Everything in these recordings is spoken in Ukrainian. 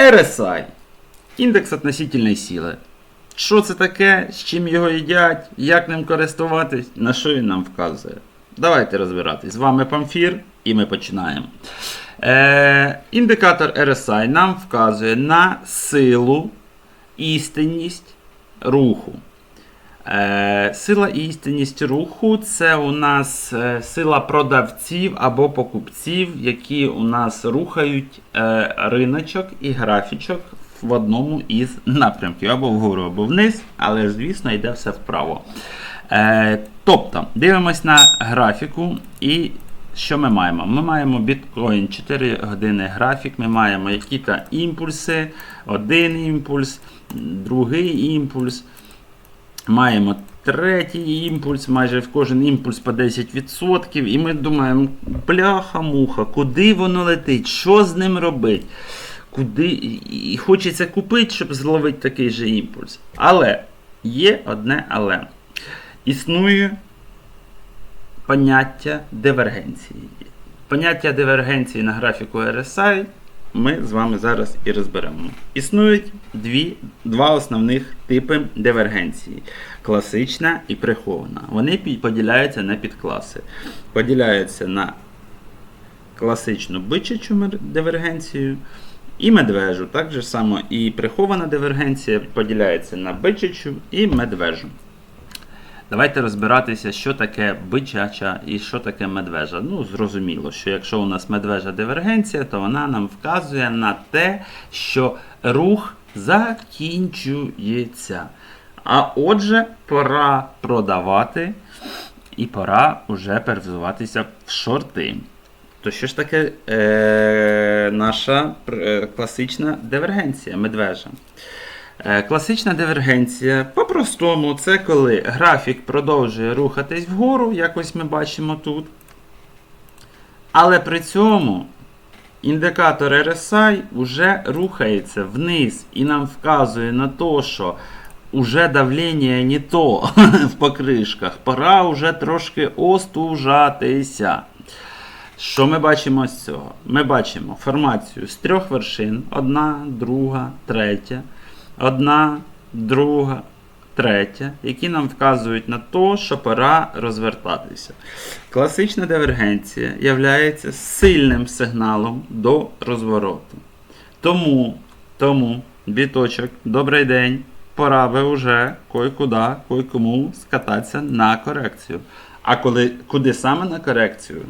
RSI. Індекс относительної сили. Що це таке, з чим його їдять, як ним користуватись, на що він нам вказує. Давайте розбиратись. З вами Памфір і ми починаємо. Е, індикатор RSI нам вказує на силу, істинність руху. Е, Сила і істинність руху це у нас е, сила продавців або покупців, які у нас рухають е, риночок і графічок в одному із напрямків, або вгору, або вниз, але ж, звісно, йде все вправо. Тобто, дивимось на графіку і. Що ми маємо? Ми маємо біткоін 4 години графік, ми маємо які-то імпульси, один імпульс, другий імпульс. Маємо третій імпульс, майже в кожен імпульс по 10%. І ми думаємо, бляха-муха, куди воно летить, що з ним робить? Куди... І хочеться купити, щоб зловити такий же імпульс. Але є одне але. Існує поняття дивергенції. Поняття дивергенції на графіку RSI ми з вами зараз і розберемо. Існують дві, два основних типи дивергенції: класична і прихована. Вони поділяються на підкласи. Поділяються на класичну бичачу дивергенцію і медвежу. Так же само і прихована дивергенція поділяється на бичачу і медвежу. Давайте розбиратися, що таке бичача і що таке медвежа. Ну, зрозуміло, що якщо у нас медвежа дивергенція, то вона нам вказує на те, що рух закінчується. А отже, пора продавати і пора вже перевзуватися в шорти. То що ж таке е, наша е, класична дивергенція медвежа? Е, Класична дивергенція по-простому, це коли графік продовжує рухатись вгору, як ось ми бачимо тут. Але при цьому індикатор RSI вже рухається вниз і нам вказує на те, що уже давлення не то в покришках. Пора вже трошки остужатися. Що ми бачимо з цього? Ми бачимо формацію з трьох вершин: одна, друга, третя, одна, друга, третя, які нам вказують на те, що пора розвертатися. Класична дивергенція є сильним сигналом до розвороту. Тому, тому, біточок, добрий день. Пора би вже кой-куди, кой-кому скататися на корекцію. А коли, куди саме на корекцію,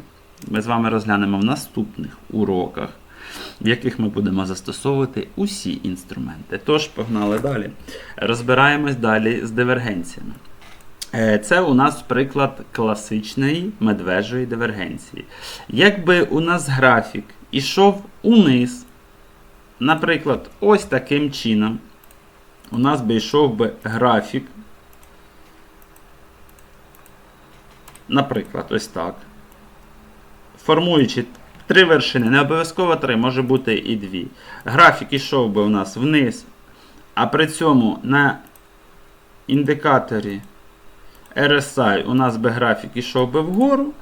ми з вами розглянемо в наступних уроках, в яких ми будемо застосовувати усі інструменти. Тож, погнали далі. Розбираємось далі з дивергенціями. Е, Це у нас приклад класичної медвежої дивергенції. Якби у нас графік ішов униз, наприклад, ось таким чином, у нас би йшов би графік. Наприклад, ось так. Формуючи три вершини, не обов'язково три, може бути і дві. Графік ішов би у нас вниз, а при цьому на індикаторі RSI у нас би графік ішов би вгору,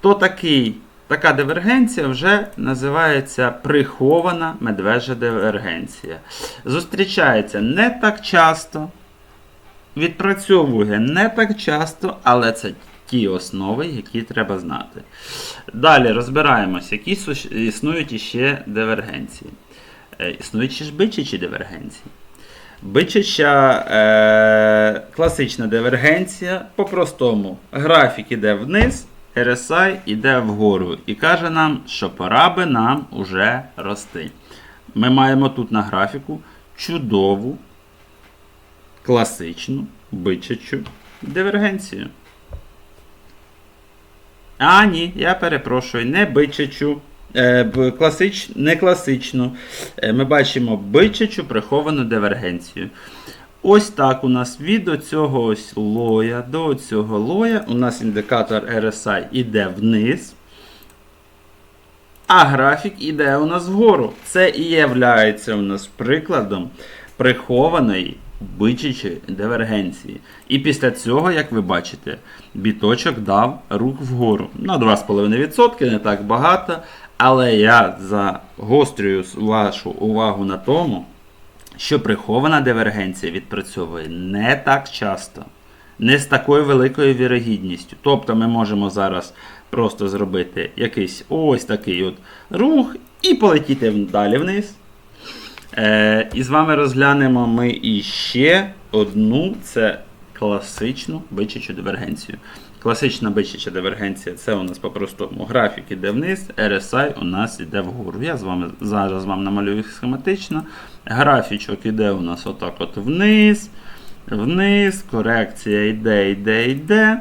то такий, така дивергенція вже називається прихована медвежа дивергенція. Зустрічається не так часто, відпрацьовує не так часто, але це ті основи, які треба знати. Далі розбираємося, які існують іще дивергенції. Е, Існують ще ж бичачі дивергенції. Бичача е, класична дивергенція. По-простому, графік іде вниз, RSI іде вгору. І каже нам, що пора би нам уже рости. Ми маємо тут на графіку чудову, класичну бичачу дивергенцію. А, ні, я перепрошую, не бичачу. Е, класич, не класичну. Е, ми бачимо бичачу приховану дивергенцію. Ось так у нас від оцього ось лоя до цього лоя. У нас індикатор RSI іде вниз. А графік іде у нас вгору. Це і є у нас прикладом прихованої бичачої дивергенції. І після цього, як ви бачите, біточок дав рух вгору. На 2,5%, не так багато. Але я загострюю вашу увагу на тому, що прихована дивергенція відпрацьовує не так часто, не з такою великою вірогідністю. Тобто ми можемо зараз просто зробити якийсь ось такий от рух і полетіти далі вниз. Е, і з вами розглянемо ми іще одну це класичну бичачу дивергенцію. Класична бичача дивергенція це у нас по-простому графік іде вниз, RSI у нас іде вгору. Я з вами зараз вам намалюю схематично. Графічок іде у нас отак от вниз, вниз, корекція йде, йде, йде.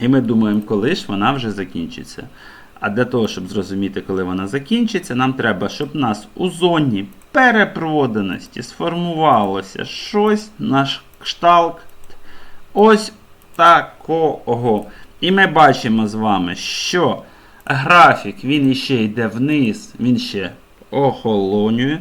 І ми думаємо, коли ж вона вже закінчиться. А для того, щоб зрозуміти, коли вона закінчиться, нам треба, щоб нас у зоні перепроданості сформувалося щось на кшталт ось такого. І ми бачимо з вами, що графік він іще йде вниз, він ще охолонює.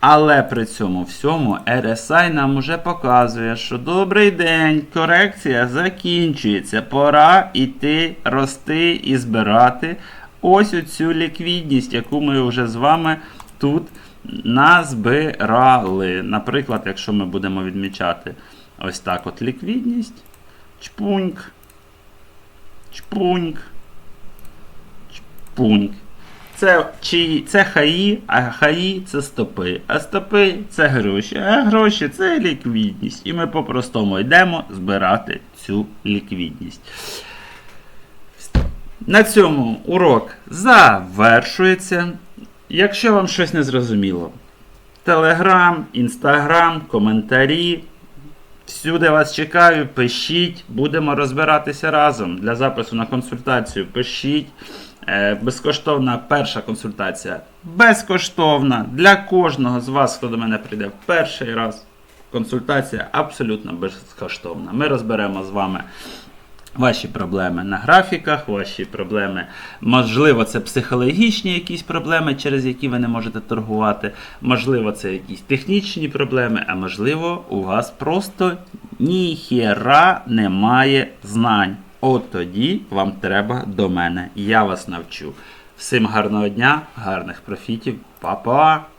Але при цьому всьому RSI нам уже показує, що добрий день, корекція закінчується. Пора йти, рости і збирати ось оцю ліквідність, яку ми вже з вами тут назбирали. Наприклад, якщо ми будемо відмічати ось так от ліквідність. Чпуньк. Чпуньк. Чпуньк. Це, чи, це хаї, а хаї це стопи. А стопи це гроші, а гроші це ліквідність. І ми по-простому йдемо збирати цю ліквідність. На цьому урок завершується. Якщо вам щось не зрозуміло, Телеграм, Інстаграм, коментарі. Всюди вас чекаю, пишіть, будемо розбиратися разом. Для запису на консультацію пишіть. Е, Безкоштовна перша консультація. Безкоштовна для кожного з вас, хто до мене прийде в перший раз. Консультація абсолютно безкоштовна. Ми розберемо з вами ваші проблеми на графіках, ваші проблеми, можливо, це психологічні якісь проблеми, через які ви не можете торгувати. Можливо, це якісь технічні проблеми, а можливо, у вас просто ніхера немає знань. От тоді вам треба до мене. Я вас навчу. Всім гарного дня, гарних профітів, Па-па!